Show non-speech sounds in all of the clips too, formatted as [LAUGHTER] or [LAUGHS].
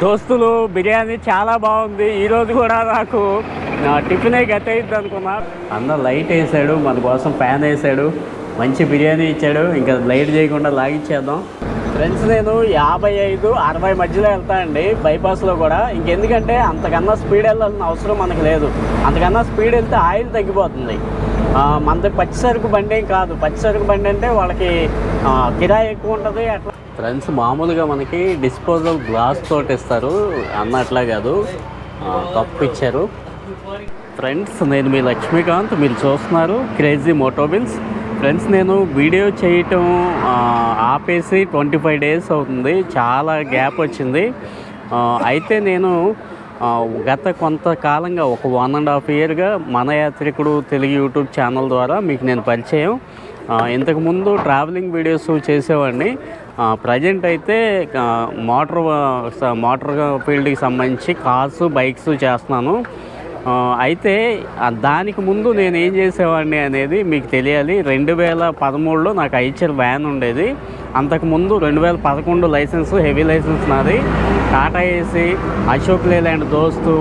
దోస్తులు బిర్యానీ చాలా బాగుంది. ఈరోజు కూడా నాకు నా టిఫినే గత అయింది అనుకున్నా. అన్న లైట్ వేసాడు మన కోసం ఫ్యాన్ వేసాడు మంచి బిర్యానీ ఇచ్చాడు. ఇంకా లైట్ చేయకుండా లాగిచ్చేద్దాం. ఫ్రెండ్స్ నేను యాభై ఐదు అరవై మధ్యలో వెళ్తా అండి బైపాస్లో కూడా. ఇంకెందుకంటే అంతకన్నా స్పీడ్ వెళ్ళాల్సిన అవసరం మనకు లేదు. అంతకన్నా స్పీడ్ వెళ్తే ఆయిల్ తగ్గిపోతుంది. మనది పచ్చి సరుకు బండి ఏం కాదు. పచ్చి సరుకు బండి అంటే వాళ్ళకి కిరాయి ఎక్కువ ఉంటుంది అట్లా ఫ్రెండ్స్ మామూలుగా మనకి డిస్పోజల్ గ్లాస్ తోటి ఇస్తారు అన్న అట్లా కాదు కప్పు ఇచ్చారు. ఫ్రెండ్స్ నేను మీ లక్ష్మీకాంత్ మీరు చూస్తున్నారు క్రేజీ మోటోబిల్స్ ఫ్రెండ్స్ నేను వీడియో చేయటం ఆపేసి ట్వంటీ ఫైవ్ డేస్ అవుతుంది. చాలా గ్యాప్ వచ్చింది. అయితే నేను గత కొంతకాలంగా ఒక వన్ అండ్ హాఫ్ ఇయర్గా మన యాత్రికుడు తెలుగు యూట్యూబ్ ఛానల్ ద్వారా మీకు నేను పరిచయం. ఇంతకుముందు ట్రావెలింగ్ వీడియోస్ చేసేవాడిని. ప్రజెంట్ అయితే మోటార్ స- మోటార్ ఫీల్డ్కి సంబంధించి కార్స్ బైక్స్ చేస్తున్నాను. అయితే దానికి ముందు నేను ఏం చేసేవాడిని అనేది మీకు తెలియాలి. రెండు వేల పదమూడులో నాకు ఐచర్ వ్యాన్ ఉండేది. అంతకుముందు రెండు వేల పదకొండు లైసెన్స్ హెవీ లైసెన్స్ నాది. టాటా ఏసీ అశోక్ లేలాండ్ దోస్తు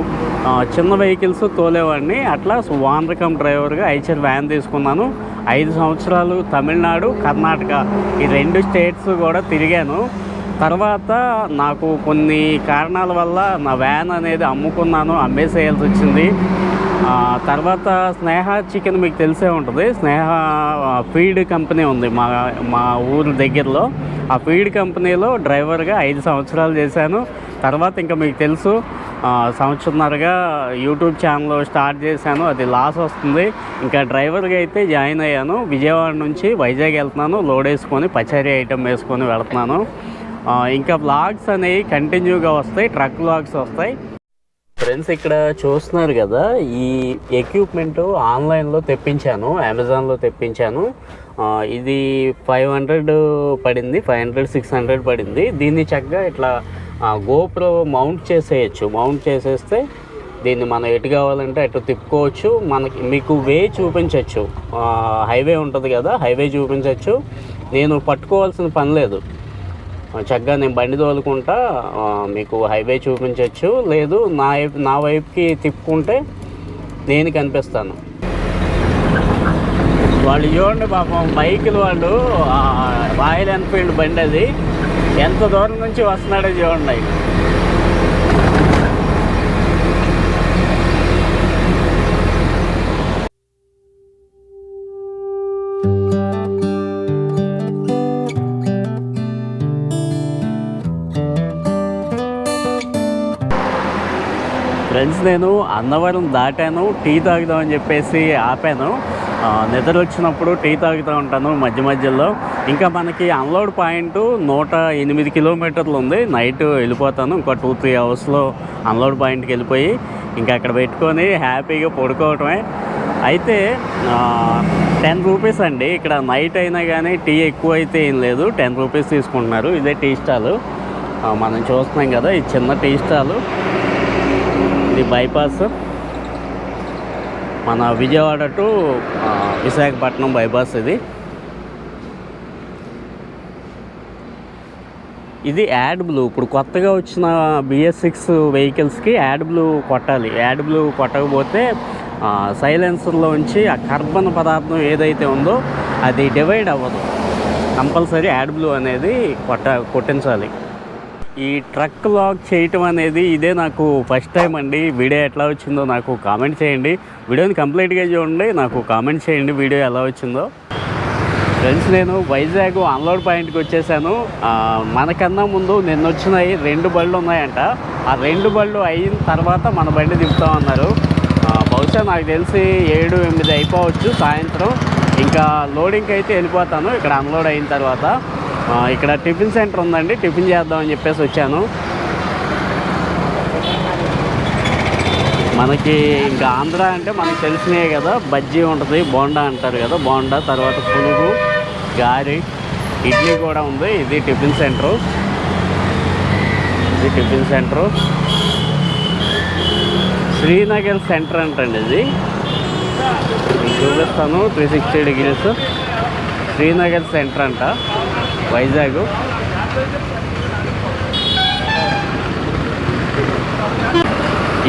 చిన్న వెహికల్స్ తోలేవాడిని. అట్లా వాన్ రకం డ్రైవర్గా ఐచర్ వ్యాన్ తీసుకున్నాను. ఐదు సంవత్సరాలు తమిళనాడు కర్ణాటక ఈ రెండు స్టేట్స్ కూడా తిరిగాను. తర్వాత నాకు కొన్ని కారణాల వల్ల నా వ్యాన్ అనేది అమ్ముకున్నాను అమ్మేసేయాల్సి వచ్చింది. తర్వాత స్నేహ చికెన్ మీకు తెలిసే ఉంటుంది. స్నేహ ఫీడ్ కంపెనీ ఉంది మా మా ఊరు దగ్గరలో. ఆ ఫీడ్ కంపెనీలో డ్రైవర్గా ఐదు సంవత్సరాలు చేశాను. తర్వాత ఇంకా మీకు తెలుసు సంవత్సరంన్నరగా యూట్యూబ్ ఛానల్ స్టార్ట్ చేశాను. అది లాస్ వస్తుంది. ఇంకా డ్రైవర్గా అయితే జాయిన్ అయ్యాను. విజయవాడ నుంచి వైజాగ్ వెళ్తున్నాను. లోడ్ వేసుకొని పచారీ ఐటెం వేసుకొని వెళ్తున్నాను. ఇంకా వ్లాగ్స్ అనేవి కంటిన్యూగా వస్తాయి ట్రక్ వ్లాగ్స్ వస్తాయి. ఫ్రెండ్స్ ఇక్కడ చూస్తున్నారు కదా ఈ ఎక్విప్మెంట్ ఆన్లైన్లో తెప్పించాను అమెజాన్లో తెప్పించాను. ఇది ఫైవ్ హండ్రెడ్ పడింది ఫైవ్ హండ్రెడ్ సిక్స్ హండ్రెడ్ పడింది. దీన్ని చక్కగా ఇట్లా గోప్రో మౌంట్ చేసేయచ్చు. మౌంట్ చేసేస్తే దీన్ని మనం ఎటు కావాలంటే అటు తిప్పుకోవచ్చు. మనకి మీకు వే చూపించవచ్చు హైవే ఉంటుంది కదా హైవే చూపించవచ్చు నేను పట్టుకోవాల్సిన పని లేదు. చక్కగా నేను బండి తోలుకుంటా మీకు హైవే చూపించవచ్చు లేదు నా వైపు నా వైపుకి తిప్పుకుంటే నేను కనిపిస్తాను. వాళ్ళు చూడండి పాపం బైకులు వాళ్ళు రాయల్ ఎన్ఫీల్డ్ బండి అది. ఎంత దూరం నుంచి వస్తున్నాడో చూడండి. నేను అన్నవరం దాటాను టీ తాగుదామని చెప్పేసి ఆపాను. నిద్ర వచ్చినప్పుడు టీ తాగుతూ ఉంటాను మధ్య మధ్యలో. ఇంకా మనకి అన్లోడ్ పాయింట్ నూట ఎనిమిది కిలోమీటర్లు ఉంది. నైట్ వెళ్ళిపోతాను. ఇంకో టూ త్రీ అవర్స్లో అన్లోడ్ పాయింట్కి వెళ్ళిపోయి ఇంకా అక్కడ పెట్టుకొని హ్యాపీగా పడుకోవటమే. అయితే టెన్ రూపీస్ అండి. ఇక్కడ నైట్ అయినా కానీ టీ ఎక్కువ అయితే ఏం లేదు. టెన్ రూపీస్ తీసుకుంటున్నారు. ఇదే టీ స్టాల్. మనం చూస్తున్నాం కదా ఈ చిన్న టీ స్టాలు. ఇది బైపాస్ మన విజయవాడ టు విశాఖపట్నం బైపాస్ ఇది. ఇది యాడ్ బ్లూ ఇప్పుడు కొత్తగా వచ్చిన బిఎస్ సిక్స్ వెహికల్స్కి యాడ్ బ్లూ కొట్టాలి. యాడ్ బ్లూ కొట్టకపోతే సైలెన్సర్లో ఉంచి ఆ కర్బన పదార్థం ఏదైతే ఉందో అది డివైడ్ అవ్వదు. కంపల్సరీ యాడ్ బ్లూ అనేది కొట్ట కొట్టించాలి. ఈ ట్రక్ లాగ్ చేయటం అనేది ఇదే నాకు ఫస్ట్ టైం అండి. వీడియో ఎట్లా వచ్చిందో నాకు కామెంట్ చేయండి. వీడియోని కంప్లీట్గా చూడండి నాకు కామెంట్ చేయండి వీడియో ఎలా వచ్చిందో. ఫ్రెండ్స్ నేను వైజాగ్ అన్లోడ్ పాయింట్కి వచ్చేసాను. మనకన్నా ముందు నిన్న వచ్చినాయి రెండు బళ్ళు ఉన్నాయంట. ఆ రెండు బళ్ళు అయిన తర్వాత మన బండి దింపుతామన్నారు బహుశా నాకు తెలిసి ఏడు ఎనిమిది అయిపోవచ్చు సాయంత్రం. ఇంకా లోడింగ్కి అయితే వెళ్ళిపోతాను. ఇక్కడ అన్లోడ్ అయిన తర్వాత. ఇక్కడ టిఫిన్ సెంటర్ ఉందండి టిఫిన్ చేద్దామని చెప్పేసి వచ్చాను. మనకి ఇంకా ఆంధ్ర అంటే మనకు తెలిసినవి కదా బజ్జీ ఉంటుంది బోండా అంటారు కదా బోండా తర్వాత పులుగు గారి ఇడ్లీ కూడా ఉంది ఇది టిఫిన్ సెంటరు. ఇది టిఫిన్ సెంటరు. శ్రీనగర్ సెంటర్ అంటండి ఇది. చూపిస్తాను three sixty degrees Srinagar centre అంట. వైజాగ్.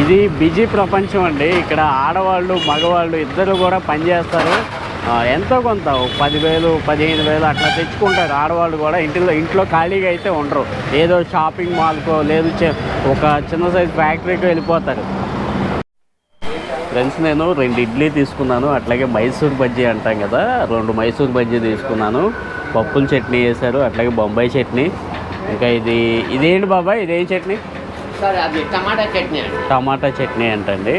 ఇది బిజీ ప్రపంచం అండి. ఇక్కడ ఆడవాళ్ళు మగవాళ్ళు ఇద్దరు కూడా పనిచేస్తారు. ఎంతో కొంత పదివేలు పదిహేను వేలు అట్లా తెచ్చుకుంటారు. ఆడవాళ్ళు కూడా ఇంటిలో ఇంట్లో ఖాళీగా అయితే ఉండరు. ఏదో షాపింగ్ మాల్కో లేదు ఒక చిన్న సైజ్ ఫ్యాక్టరీకో వెళ్ళిపోతారు. ఫ్రెండ్స్ నేను రెండు ఇడ్లీ తీసుకున్నాను. అట్లాగే మైసూర్ బజ్జీ అంటాం కదా. రెండు మైసూర్ బజ్జీ తీసుకున్నాను. పప్పుల చట్నీ వేశారు అట్లాగే బొంబాయి చట్నీ. ఇంకా ఇది ఇదేంటి బాబాయ్ ఇదేం చట్నీ? సార్ అది టమాటా చట్నీ టమాటా చట్నీ అంటండి.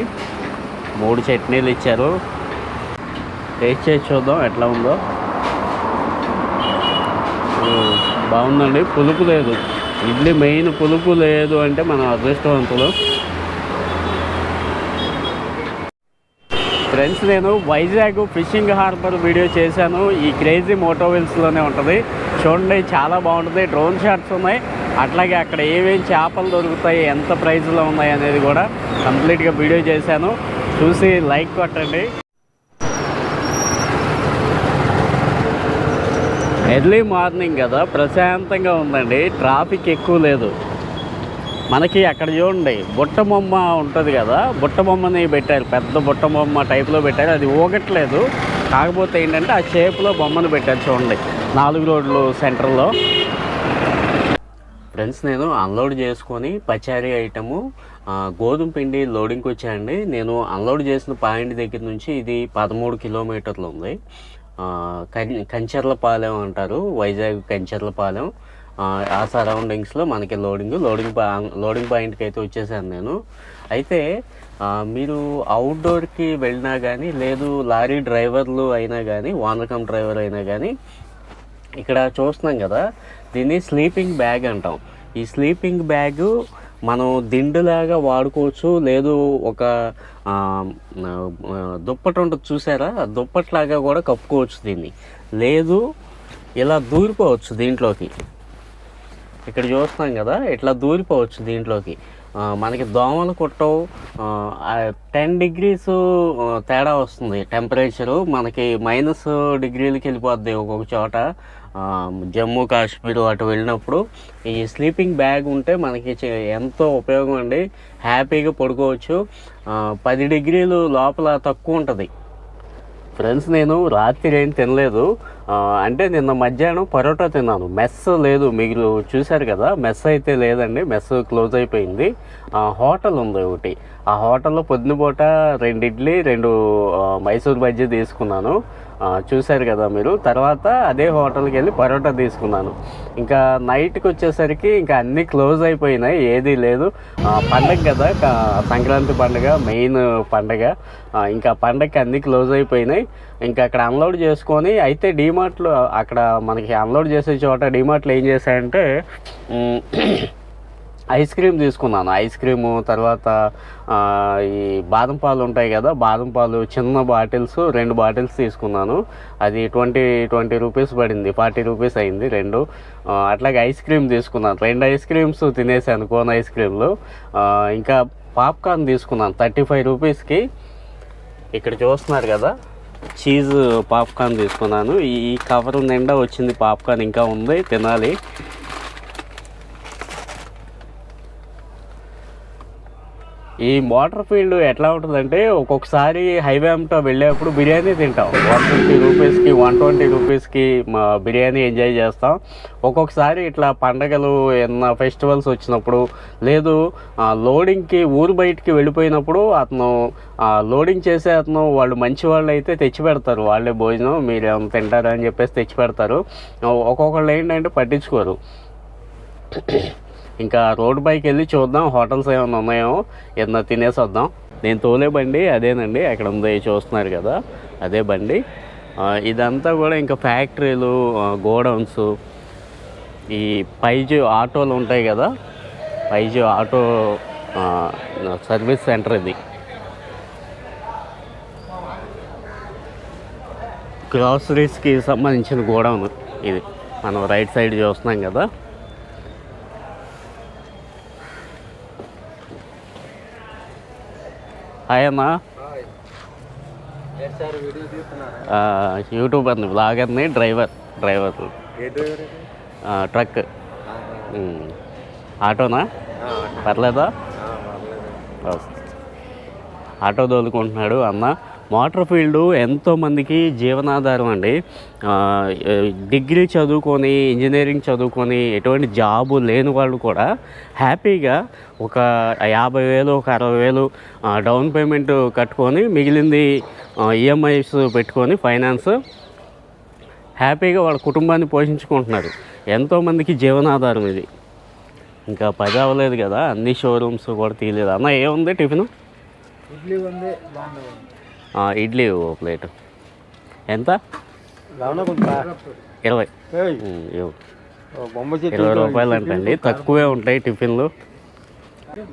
మూడు చట్నీలు ఇచ్చారు. టేస్ట్ చేసి చూద్దాం ఎట్లా ఉందో. బాగుందండి. పులుపు లేదు. ఇడ్లీ మెయిన్ పులుపు లేదు అంటే మనం అదృష్టవంతులు. ఫ్రెండ్స్ నేను వైజాగ్ ఫిషింగ్ హార్బర్ వీడియో చేశాను. ఈ క్రేజీ మోటోవిల్స్లోనే ఉంటుంది. చూడండి చాలా బాగుంటుంది. డ్రోన్ షాట్స్ ఉన్నాయి. అట్లాగే అక్కడ ఏమేమి చేపలు దొరుకుతాయి ఎంత ప్రైస్లో ఉన్నాయి అనేది కూడా కంప్లీట్గా వీడియో చేశాను. చూసి లైక్ కొట్టండి. ఎర్లీ మార్నింగ్ కదా ప్రశాంతంగా ఉందండి. ట్రాఫిక్ ఎక్కువ లేదు. మనకి అక్కడ చూడండి బుట్ట బొమ్మ ఉంటుంది కదా బుట్ట బొమ్మని పెట్టారు పెద్ద బుట్ట బొమ్మ టైప్లో పెట్టారు అది ఊగట్లేదు. కాకపోతే ఏంటంటే ఆ షేప్లో బొమ్మను పెట్టారు చూడండి నాలుగు రోడ్లు సెంటర్లో ఫ్రెండ్స్ నేను అన్లోడ్ చేసుకొని పచారీ ఐటము గోధుమ పిండి లోడింగ్కి వచ్చాయండి నేను అన్లోడ్ చేసిన పాయింట్ దగ్గర నుంచి ఇది పదమూడు కిలోమీటర్లు ఉంది. కం కంచర్లపాలెం అంటారు వైజాగ్ కంచర్లపాలెం ఆ, సరౌండింగ్స్లో మనకి లోడింగ్ లోడింగ్ లోడింగ్ పాయింట్కి అయితే వచ్చేసాను నేను. అయితే మీరు అవుట్డోర్కి వెళ్ళినా కానీ లేదు లారీ డ్రైవర్లు అయినా కానీ వానకం డ్రైవర్ అయినా కానీ ఇక్కడ చూస్తున్నాం కదా దీన్ని స్లీపింగ్ బ్యాగ్ అంటాం. ఈ స్లీపింగ్ బ్యాగు మనం దిండులాగా వాడుకోవచ్చు లేదు ఒక దుప్పటి ఉంటుంది చూసారా? దుప్పట్లాగా కూడా కప్పుకోవచ్చు దీన్ని. లేదు ఇలా దూరిపోవచ్చు దీంట్లోకి. ఇక్కడ చూస్తున్నాం కదా ఇట్లా దూరిపోవచ్చు దీంట్లోకి. మనకి దోమలు కుట్టవు టెన్ డిగ్రీస్ తేడా వస్తుంది. టెంపరేచరు మనకి మైనస్ డిగ్రీలకి వెళ్ళిపోద్ది ఒక్కొక్క చోట. జమ్మూ కాశ్మీర్ అటు వెళ్ళినప్పుడు ఈ స్లీపింగ్ బ్యాగ్ ఉంటే మనకి చే- ఎంతో ఉపయోగం అండి. హ్యాపీగా పడుకోవచ్చు. పది డిగ్రీలు లోపల తక్కువ ఉంటుంది. ఫ్రెండ్స్ నేను రాత్రి ఏం తినలేదు. అంటే నిన్న మధ్యాహ్నం పరోటా తిన్నాను. మెస్ లేదు మీరు చూశారు కదా మెస్ అయితే లేదండి మెస్ క్లోజ్ అయిపోయింది. ఆ, హోటల్ ఉంది ఒకటి. ఆ హోటల్లో పొద్దునపూట రెండు ఇడ్లీ రెండు మైసూర్ బజ్జీ తీసుకున్నాను. చూశారు కదా మీరు. తర్వాత అదే హోటల్కి వెళ్ళి పరోటా తీసుకున్నాను. ఇంకా నైట్కి వచ్చేసరికి ఇంకా అన్నీ క్లోజ్ అయిపోయినాయి ఏదీ లేదు. పండగ కదా సంక్రాంతి పండగ మెయిన్ పండగ. ఇంకా పండగకి అన్నీ క్లోజ్ అయిపోయినాయి. ఇంకా అక్కడ అన్లోడ్ చేసుకొని అయితే డీమార్ట్లో అక్కడ మనకి అన్లోడ్ చేసే చోట డీమార్ట్లో ఏం చేశాయంటే ఐస్ క్రీమ్ తీసుకున్నాను. ఐస్ క్రీము తర్వాత ఈ బాదం పాలు ఉంటాయి కదా బాదం పాలు చిన్న బాటిల్స్ రెండు బాటిల్స్ తీసుకున్నాను. అది ట్వంటీ ట్వంటీ రూపీస్ పడింది. ఫార్టీ రూపీస్ అయింది రెండు. అట్లాగే ఐస్ క్రీమ్ తీసుకున్నాను. రెండు ఐస్ క్రీమ్స్ తినేసాను కోన్ ఐస్ క్రీమ్లు. ఇంకా పాప్కార్న్ తీసుకున్నాను థర్టీ ఫైవ్ రూపీస్కి. ఇక్కడ చూస్తున్నారు కదా చీజ్ పాప్కార్న్ తీసుకున్నాను. ఈ కవర్ నిండా వచ్చింది పాప్కార్న్ ఇంకా ఉంది తినాలి. ఈ వాటర్ ఫీల్డ్ ఎట్లా ఉంటుందంటే ఒక్కొక్కసారి హైవే అంతా వెళ్ళేప్పుడు బిర్యానీ తింటాం. వన్ ఫిఫ్టీ రూపీస్కి వన్ ట్వంటీ రూపీస్కి మా బిర్యానీ ఎంజాయ్ చేస్తాం. ఒక్కొక్కసారి ఇట్లా పండగలు ఏమన్నా ఫెస్టివల్స్ వచ్చినప్పుడు లేదు లోడింగ్కి ఊరు బయటికి వెళ్ళిపోయినప్పుడు అతను లోడింగ్ చేసే అతను వాళ్ళు మంచి వాళ్ళు అయితే తెచ్చి పెడతారు. వాళ్ళే భోజనం మీరు ఏమైనా తింటారని చెప్పేసి తెచ్చి పెడతారు. ఒక్కొక్కళ్ళు ఏంటంటే పట్టించుకోరు. ఇంకా రోడ్ పైకి వెళ్ళి చూద్దాం. హోటల్స్ ఏమైనా ఉన్నాయో ఏదన్నా తినేసి వద్దాం. నేను తోలే బండి అదేనండి. అక్కడ ఉంది చూస్తున్నారు కదా. అదే బండి. ఇదంతా కూడా ఇంకా ఫ్యాక్టరీలు గోడౌన్స్ ఈ పైజు ఆటోలు ఉంటాయి కదా. పైజు ఆటో సర్వీస్ సెంటర్ ఇది. గ్రాసరీస్కి సంబంధించిన గోడౌన్ ఇది. మనం రైట్ సైడ్ చూస్తున్నాం కదా. హాయ్ అమ్మా. సార్ వీడియో తీస్తున్నారా? ఆ, యూట్యూబర్ని బ్లాగర్ని డ్రైవర్ డ్రైవర్ ట్రక్. ఆటోనా? పర్లేదా? ఆటో తోలుకుంటున్నాడు అన్న. మోటార్ ఫీల్డ్ ఎంతోమందికి జీవనాధారం అండి. డిగ్రీ చదువుకొని ఇంజనీరింగ్ చదువుకొని ఎటువంటి జాబు లేని వాళ్ళు కూడా హ్యాపీగా ఒక యాభై వేలు ఒక అరవై వేలు డౌన్ పేమెంట్ కట్టుకొని మిగిలింది ఈఎంఐస్ పెట్టుకొని ఫైనాన్స్ హ్యాపీగా వాళ్ళ కుటుంబాన్ని పోషించుకుంటున్నారు. ఎంతోమందికి జీవనాధారం ఇది. ఇంకా పది అవ్వలేదు కదా అన్ని షోరూమ్స్ కూడా తీయలేదు. అన్న ఏముంది టిఫిన్? ఇడ్లీ ఉంది బాగుంది. ఇడ్లీ ఓ ప్లేట్. ఎంత? ఇరవై. ఇరవై రూపాయలు అంటండి. తక్కువే ఉంటాయి టిఫిన్లు.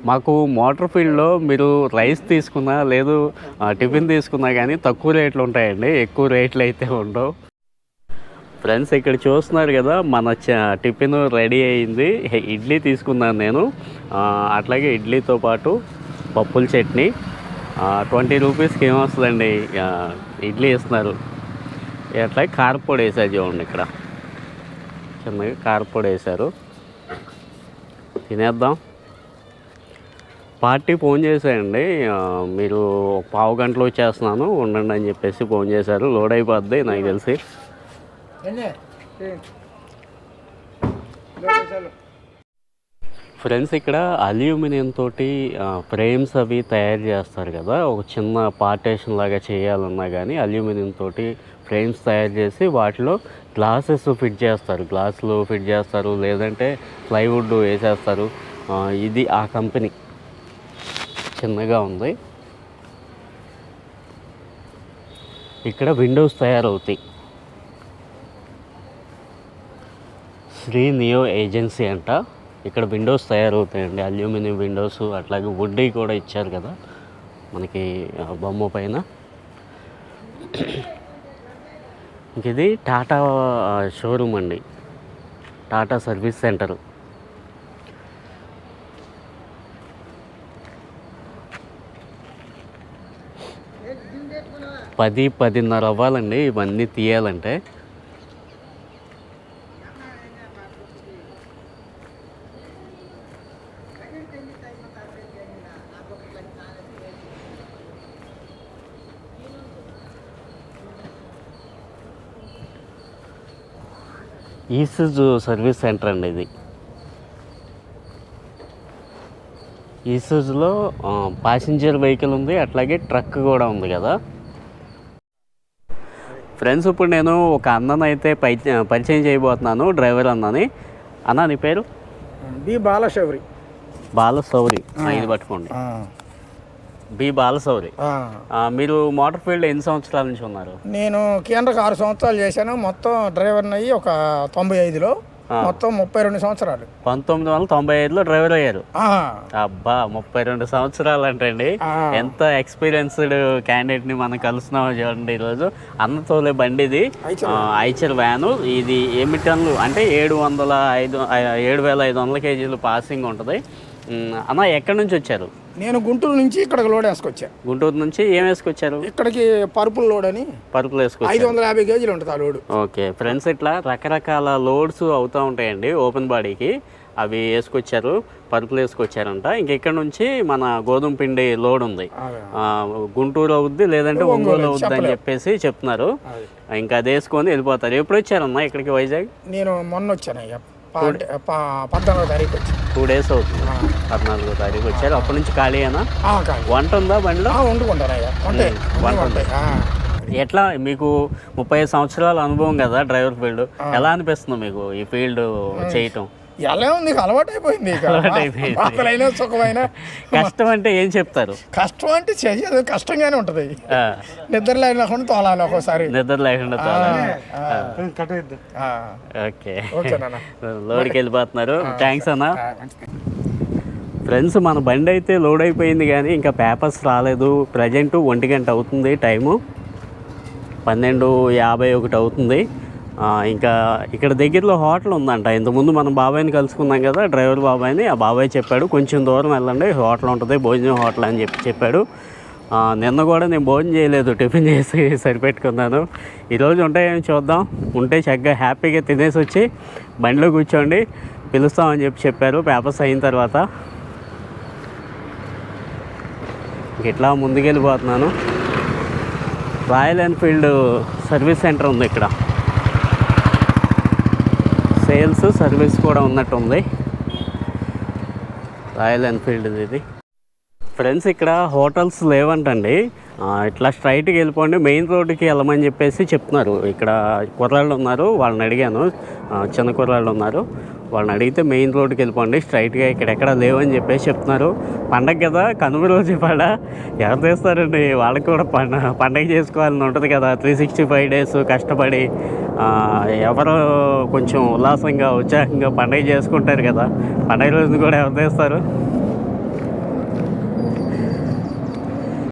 మాకు మోటార్ ఫీల్డ్లో మీరు రైస్ తీసుకున్నా లేదు టిఫిన్ తీసుకున్నా కానీ తక్కువ రేట్లు ఉంటాయండి. ఎక్కువ రేట్లు అయితే ఉండవు. ఫ్రెండ్స్ ఇక్కడ చూస్తున్నారు కదా మన చ- టిఫిన్ రెడీ అయింది. ఇడ్లీ తీసుకున్నాను నేను. అట్లాగే ఇడ్లీతో పాటు పప్పుల చట్నీ. ట్వంటీ రూపీస్కి ఏమొస్తుందండి? ఇడ్లీ ఇస్తున్నారు అట్లాగే కారపొడి వేసారు చూడండి ఇక్కడ. చిన్నగా కారపొడి వేశారు తినేద్దాం. పార్టీ ఫోన్ చేశాయండి. మీరు ఒక పావు గంటలో వచ్చేస్తున్నాను. ఉండండి అని చెప్పేసి ఫోన్ చేశారు. లోడ్ అయిపోద్ది నాకు తెలిసి. ఫ్రెండ్స్ ఇక్కడ అల్యూమినియం తోటి ఫ్రేమ్స్ అవి తయారు చేస్తారు కదా. ఒక చిన్న పార్టేషన్ లాగా చేయాలన్నా కానీ అల్యూమినియం తోటి ఫ్రేమ్స్ తయారు చేసి వాటిలో గ్లాసెస్ ఫిట్ చేస్తారు. గ్లాసులు ఫిట్ చేస్తారు లేదంటే ప్లైవుడ్ వేసేస్తారు. ఇది ఆ కంపెనీ. చిన్నగా ఉంది. ఇక్కడ విండోస్ తయారవుతాయి. శ్రీ నియో ఏజెన్సీ అంట. ఇక్కడ విండోస్ తయారవుతాయండి. అల్యూమినియం విండోస్ అట్లాగే వుడ్ కూడా ఇచ్చారు కదా మనకి బొమ్మ పైన. ఇంక ఇది టాటా షోరూమ్ అండి. Tata service centre. పది పదిన్నర అవ్వాలండి. ఇవన్నీ తీయాలంటే. ఈసూజు సర్వీస్ సెంటర్ అండి ఇది. ఈసూజులో ప్యాసింజర్ వెహికల్ ఉంది అట్లాగే ట్రక్ కూడా ఉంది కదా. ఫ్రెండ్స్ ఇప్పుడు నేను ఒక అన్నను అయితే పై పరిచయం చేయబోతున్నాను డ్రైవర్ అన్నని. అన్న నీ పేరు? బి బాలశౌరి. బాలసౌరి ఆ, ఇది పట్టుకోండి. బి బాలసౌరి. మీరు మోటార్ ఫీల్డ్ ఎన్ని సంవత్సరాల నుంచి ఉన్నారు? నేను కేంద్రకు ఆరు సంవత్సరాలు చేశాను. మొత్తం డ్రైవర్ని అయ్యి ఒక తొంభై ఐదులో మొత్తం ముప్పై రెండు సంవత్సరాలు. పంతొమ్మిది వందల తొంభై ఐదులో డ్రైవర్ అయ్యారు. అబ్బా ముప్పై రెండు సంవత్సరాలు అంటండి ఆ. ఎంత ఎక్స్పీరియన్స్డ్ క్యాండిడేట్ని మనం కలుస్తున్నామో చూడండి ఈరోజు. అన్నతోలే బండి ఇది ఐచర్ వ్యాను. ఇది ఎన్ని టన్నులు? అంటే ఏడు వందల ఐదు ఏడు వేల ఐదు వందల కేజీలు పాసింగ్ ఉంటుంది. అన్న ఎక్కడి నుంచి వచ్చారు? నేను గుంటూరు నుంచి ఇక్కడికి లోడ్ వేసుకొచ్చా. గుంటూరు నుంచి ఏం వేసుకొచ్చారు? ఇక్కడికి పరుపుల్ లోడ్ అని పరుపులు వేసుకొచ్చారు. ఐదు వందల యాభై కేజీలు ఉంటుంది ఆ లోడు. ఓకే ఫ్రెండ్స్ ఇట్లా రకరకాల లోడ్స్ అవుతూ ఉంటాయండి ఓపెన్ బాడీకి. అవి వేసుకొచ్చారు పరుపులు వేసుకొచ్చారంట. ఇంక ఇక్కడ నుంచి మన గోధుమ పిండి లోడ్ ఉంది. ఆ, గుంటూరు అవుద్ది లేదంటే ఒంగోలు అవుద్ది అని చెప్పేసి చెప్తున్నారు. ఇంకా అది వేసుకొని వెళ్ళిపోతారు. ఎప్పుడు వచ్చారమ్మా ఇక్కడికి వైజాగ్? నేను మొన్న వచ్చాను పద్నాలుగో తారీఖు వచ్చి. టూ డేస్ అవుతుంది. పద్నాలుగో తారీఖు వచ్చారు. అప్పటి నుంచి ఖాళీయేనా? వంట ఉందా బండిలో? వంటే. ఆ. ఎట్లా? మీకు ముప్పై సంవత్సరాల అనుభవం కదా డ్రైవర్ ఫీల్డ్. ఎలా అనిపిస్తుంది మీకు ఈ ఫీల్డ్ చేయటం? ఎలా ఉంది? అలవాటు అయిపోయింది. బాధలైన సుఖమైన. కష్టం అంటే ఏం చెప్తారు? కష్టం అంటే చేసేది కష్టంగానే ఉంటది. నిద్ర లేకుండా తోలాలి ఒక్కోసారి. నిద్ర లేకుండా ఓకే. లోడ్కి వెళ్ళిపోతున్నారు. థ్యాంక్స్ అన్న. ఫ్రెండ్స్ మన బండి అయితే లోడ్ అయిపోయింది కానీ ఇంకా పేపర్స్ రాలేదు. ప్రజెంట్ ఒంటి గంట అవుతుంది టైము. పన్నెండు యాభై ఒకటి అవుతుంది. ఇంకా ఇక్కడ దగ్గరలో హోటల్ ఉందంట. ఇంతకుముందు మనం బాబాయ్ని కలుసుకున్నాం కదా డ్రైవర్ బాబాయ్ని. ఆ బాబాయ్ చెప్పాడు కొంచెం దూరం వెళ్ళండి హోటల్ ఉంటుంది భోజనం హోటల్ అని చెప్పి చెప్పాడు. నిన్న కూడా నేను భోజనం చేయలేదు టిఫిన్ చేసి [LAUGHS] సరిపెట్టుకున్నాను. ఈరోజు ఉంటాయేమో చూద్దాం? ఉంటే చక్కగా హ్యాపీగా తినేసి వచ్చి బండిలో కూర్చోండి పిలుస్తామని చెప్పి చెప్పారు. పేపర్స్ అయిన తర్వాత ఇట్లా ముందుకెళ్ళిపోతున్నాను. రాయల్ ఎన్ఫీల్డ్ సర్వీస్ సెంటర్ ఉంది ఇక్కడ. సేల్స్ సర్వీస్ కూడా ఉన్నట్టు ఉంది రాయల్ ఎన్ఫీల్డ్ ఇది. ఫ్రెండ్స్ ఇక్కడ హోటల్స్ లేవంటండి. ఇట్లా స్ట్రైట్కి వెళ్ళిపోండి మెయిన్ రోడ్డుకి వెళ్ళమని చెప్పేసి చెప్తున్నారు. ఇక్కడ కుర్రాళ్ళు ఉన్నారు వాళ్ళని అడిగాను. చిన్న కుర్రాళ్ళు ఉన్నారు. వాళ్ళని అడిగితే మెయిన్ రోడ్డుకి వెళ్ళిపోండి స్ట్రైట్గా ఇక్కడెక్కడ లేవని చెప్పేసి చెప్తున్నారు. పండగ కదా కనుమ రోజు పడ ఎవరు చేస్తారండి? వాళ్ళకి కూడా పండ పండగ చేసుకోవాలని ఉంటుంది కదా. త్రీ సిక్స్టీ ఫైవ్ డేస్ కష్టపడి ఎవరు కొంచెం ఉల్లాసంగా ఉత్సాహంగా పండగ చేసుకుంటారు కదా. పండగ రోజున కూడా ఎవరు చేస్తారు?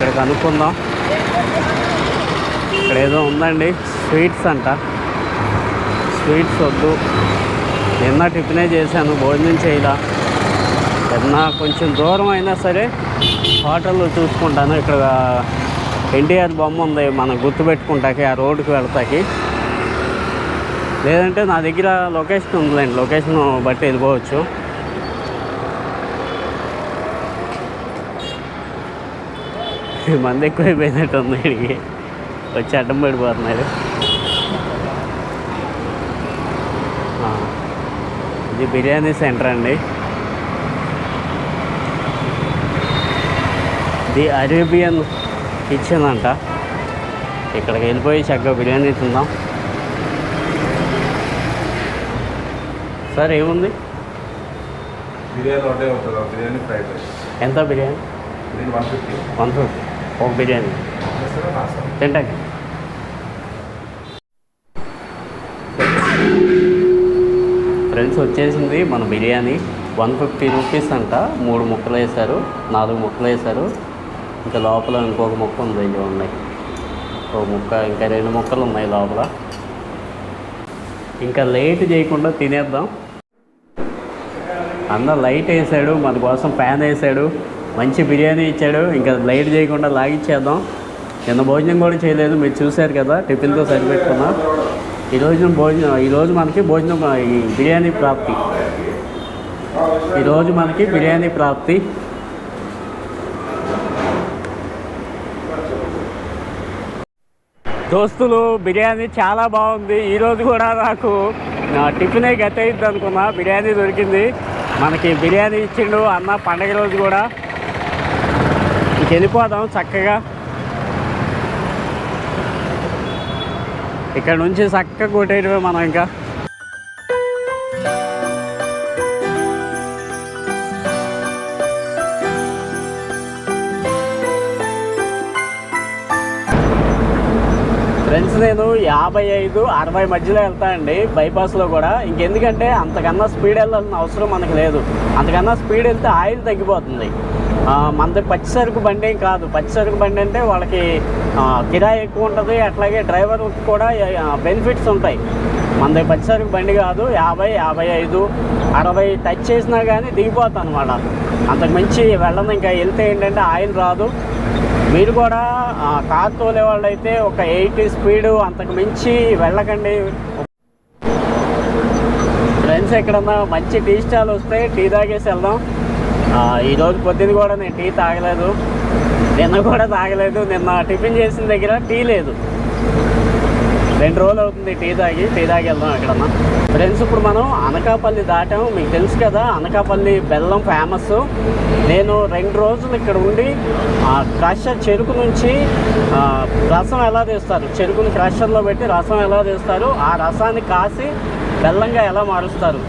ఇక్కడ కనుక్కుందాం ఇక్కడ ఏదో ఉందండి స్వీట్స్ అంట. స్వీట్స్ వద్దు. నిన్న టిఫినే చేశాను భోజనం చేయలా. నిన్న కొంచెం దూరం అయినా సరే హోటల్లో చూసుకుంటాను. ఇక్కడ ఎన్టీఆర్ బొమ్మ ఉంది మనం గుర్తుపెట్టుకుంటాకి ఆ రోడ్డుకి వెళ్తాకి. లేదంటే నా దగ్గర లొకేషన్ ఉందిలేండి లొకేషన్ బట్టి వెళ్ళిపోవచ్చు. మంది ఎక్కువైపోయినట్టు ఉంది వీడికి వచ్చి అడ్డం పడిపోతున్నాడు ఆ, ఇది బిర్యానీ సెంటర్ అండి. ది అరేబియన్ కిచెన్ అంట. ఇక్కడికి వెళ్ళిపోయి చక్కగా బిర్యానీ తిందాం. సార్ ఏముంది? బిర్యానీ ఒకటే బిర్యానీ ఫ్రైడ్ రైస్. ఎంత biryani one fifty. One fifty. ఒక బిర్యానీ. తింటాకి ఫ్రెండ్స్ వచ్చేసింది మన బిర్యానీ. వన్ ఫిఫ్టీ రూపీస్ అంట. మూడు ముక్కలు వేశారు. నాలుగు ముక్కలు వేశారు. ఇంకా లోపల ఇంకొక ముక్క ఉంది. ఉన్నాయి. ఒక ముక్క ఇంకా రెండు ముక్కలు ఉన్నాయి లోపల. ఇంకా లేట్ చేయకుండా తినేద్దాం. అన్న లైట్ వేసాడు. మన కోసం ఫ్యాన్ వేసాడు. మంచి బిర్యానీ ఇచ్చాడు. ఇంకా లైట్ చేయకుండా లాగిచ్చేద్దాం. నిన్న భోజనం కూడా చేయలేదు. మీరు చూశారు కదా టిఫిన్తో సరిపెట్టుకున్నాం. ఈరోజు భోజనం ఈరోజు మనకి భోజనం ఈ బిర్యానీ ప్రాప్తి. ఈరోజు మనకి బిర్యానీ ప్రాప్తి. దోస్తులు బిర్యానీ చాలా బాగుంది. ఈరోజు కూడా నాకు టిఫినే గత అయింది అనుకున్నా బిర్యానీ దొరికింది. మనకి బిర్యానీ ఇచ్చిండు అన్న పండగ రోజు కూడా. వెళ్ళిపోదాం చక్కగా. ఇక్కడ నుంచి చక్కగా కొట్టేయడమే మనం ఇంకా. ఫ్రెండ్స్ నేను యాభై ఐదు అరవై మధ్యలో వెళ్తానండి బైపాస్లో కూడా. ఇంకెందుకంటే అంతకన్నా స్పీడ్ వెళ్ళాల్సిన అవసరం మనకు లేదు. అంతకన్నా స్పీడ్ వెళ్తే ఆయిల్ తగ్గిపోతుంది. మనది పచ్చి సరుకు బండి ఏం కాదు. పచ్చి సరుకు బండి అంటే వాళ్ళకి కిరాయి ఎక్కువ ఉంటుంది. అట్లాగే డ్రైవర్ కూడా బెనిఫిట్స్ ఉంటాయి. మనది పచ్చి సరుకు బండి కాదు. యాభై యాభై ఐదు అరవై టచ్ చేసినా కానీ దిగిపోతాను అనమాట అంతకు మించి వెళ్ళను. ఇంకా వెళ్తే ఏంటంటే ఆయిల్ రాదు. మీరు కూడా కార్ తోలే వాళ్ళు అయితే ఒక ఎయిటీ స్పీడు అంతకు మించి వెళ్ళకండి. ఫ్రెండ్స్ ఎక్కడన్నా మంచి టీ స్టాల్ వస్తే టీ తాగేసి వెళ్దాం. ఈరోజు పొద్దున కూడా నేను టీ తాగలేదు. నిన్న కూడా తాగలేదు. నిన్న టిఫిన్ చేసిన దగ్గర టీ లేదు. రెండు రోజులు అవుతుంది టీ తాగి టీ తాగి వెళ్దాం ఎక్కడన్నా. ఫ్రెండ్స్ ఇప్పుడు మనం అనకాపల్లి దాటాము మీకు తెలుసు కదా అనకాపల్లి బెల్లం ఫేమస్ నేను రెండు రోజులు ఇక్కడ ఉండి ఆ క్రషర్ చెరుకు నుంచి రసం ఎలా తీస్తారు చెరుకుని క్రషర్లో పెట్టి రసం ఎలా తీస్తారు ఆ రసాన్ని కాసి బెల్లంగా ఎలా మారుస్తారు?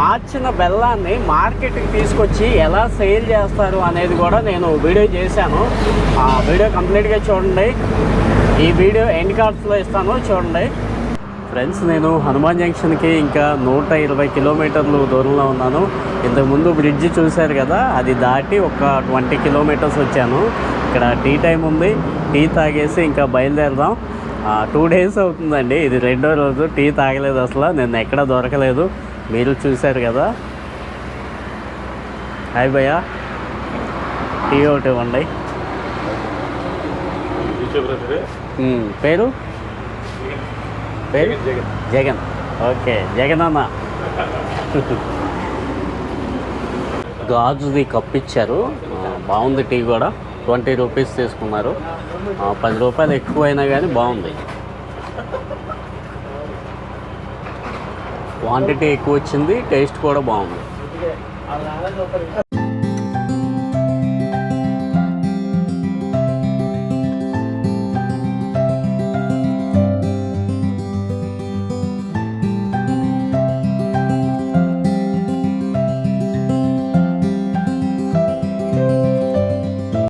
మార్చిన బెల్లాన్ని మార్కెట్కి తీసుకొచ్చి ఎలా సేల్ చేస్తారు అనేది కూడా నేను వీడియో చేశాను. ఆ వీడియో కంప్లీట్గా చూడండి. ఈ వీడియో ఎండ్ కార్డ్స్లో ఇస్తాను. చూడండి. ఫ్రెండ్స్ నేను హనుమాన్ జంక్షన్కి ఇంకా నూట ఇరవై కిలోమీటర్లు దూరంలో ఉన్నాను. ఇంతకుముందు బ్రిడ్జ్ చూశారు కదా అది దాటి ఒక ట్వంటీ కిలోమీటర్స్ వచ్చాను. ఇక్కడ టీ టైం ఉంది. టీ తాగేసి ఇంకా బయలుదేరదాం. టూ డేస్ అవుతుందండి. ఇది రెండో రోజు. టీ తాగలేదు అసలు. నేను ఎక్కడ దొరకలేదు. మీరు చూశారు కదా? హాయ్ భయ్యా. టీ ఒకటి ఇవ్వండి. పేరు? పేరు? జగన్. ఓకే జగన్ అన్న. గాజుది కప్ ఇచ్చారు ఆ, బాగుంది టీ కూడా. ట్వంటీ రూపీస్ తీసుకున్నారు. పది రూపాయలు ఎక్కువైనా కానీ బాగుంది. క్వాంటిటీ ఎక్కువ వచ్చింది టేస్ట్ కూడా బాగుంది.